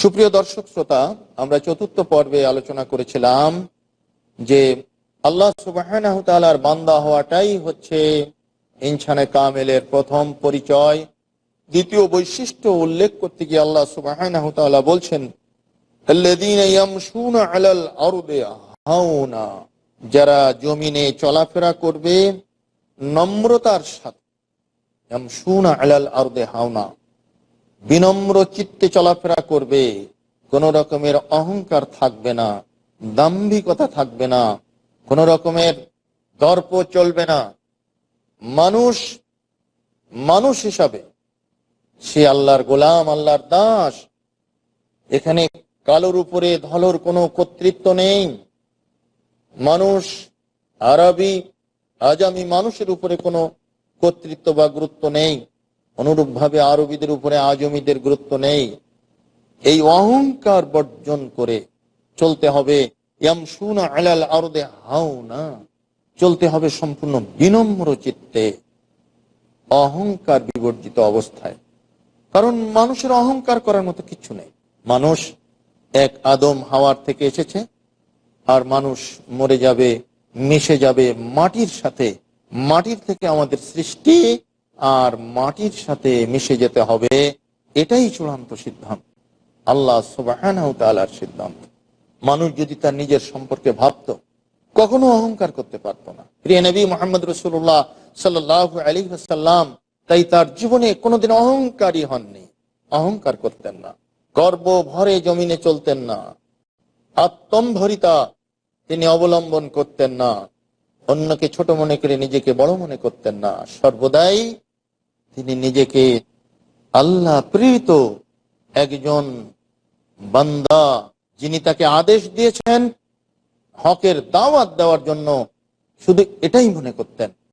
সুপ্রিয় দর্শক শ্রোতা, আমরা চতুর্থ পর্বে আলোচনা করেছিলাম যে আল্লাহ সুবাহর বান্দা হওয়াটাই হচ্ছে ইনসানে কামেলের প্রথম পরিচয়। দ্বিতীয় বৈশিষ্ট্য উল্লেখ করতে গিয়ে আল্লাহ সুবাহ বলছেন যারা জমিনে চলাফেরা করবে নম্রতার সাথে। হাওনা বিনম্র চিত্তে চলাফেরা করবে, কোন রকমের অহংকার থাকবে না, দাম্ভিকতা থাকবে না, কোন রকমের দর্প চলবে না। মানুষ মানুষ হিসাবে সে আল্লাহর গোলাম, আল্লাহর দাস। এখানে কালোর উপরে ধলোর কোনো কর্তৃত্ব নেই। মানুষ, আরবি, আজামি মানুষের উপরে কোনো কর্তৃত্ব বা গুরুত্ব নেই। অনুরূপভাবে আরবিদের উপরে আজমিদের গুরুত্ব নেই। এই অহংকার বর্জন করে চলতে হবে। আলাল চলতে হবে সম্পূর্ণ বিনম্র চিত্তে। অহংকার বিবর্জিত অবস্থায়। কারণ মানুষের অহংকার করার মতো কিছু নেই। মানুষ এক আদম হাওয়ার থেকে এসেছে, আর মানুষ মরে যাবে, মিশে যাবে মাটির সাথে। মাটির থেকে আমাদের সৃষ্টি আর মাটির সাথে মিশে যেতে হবে, এটাই চূড়ান্ত সিদ্ধান্ত। আল্লাহ সুবাহর সিদ্ধান্ত। মানুষ যদি তার নিজের সম্পর্কে ভাবত, কখনো অহংকার করতে পারত না। প্রিয় নবী মোহাম্মদ রসুল্লাহ সাল্লাহ আলী সাল্লাম তাই তার জীবনে কোনোদিন অহংকারী হননি। অহংকার করতেন না। গর্ব ভরে জমিনে চলতেন না। আত্মম্ভরিতা তিনি অবলম্বন করতেন না। অন্যকে ছোট মনে করে নিজেকে বড় মনে করতেন না। সর্বদাই তিনি নিজেকে আল্লাহ প্রেরিত একজন বান্দা যিনি তাকে আদেশ দিয়েছেন, হকের দাওয়াত দেওয়ার জন্য। শুধু এটাই মনে করতেন।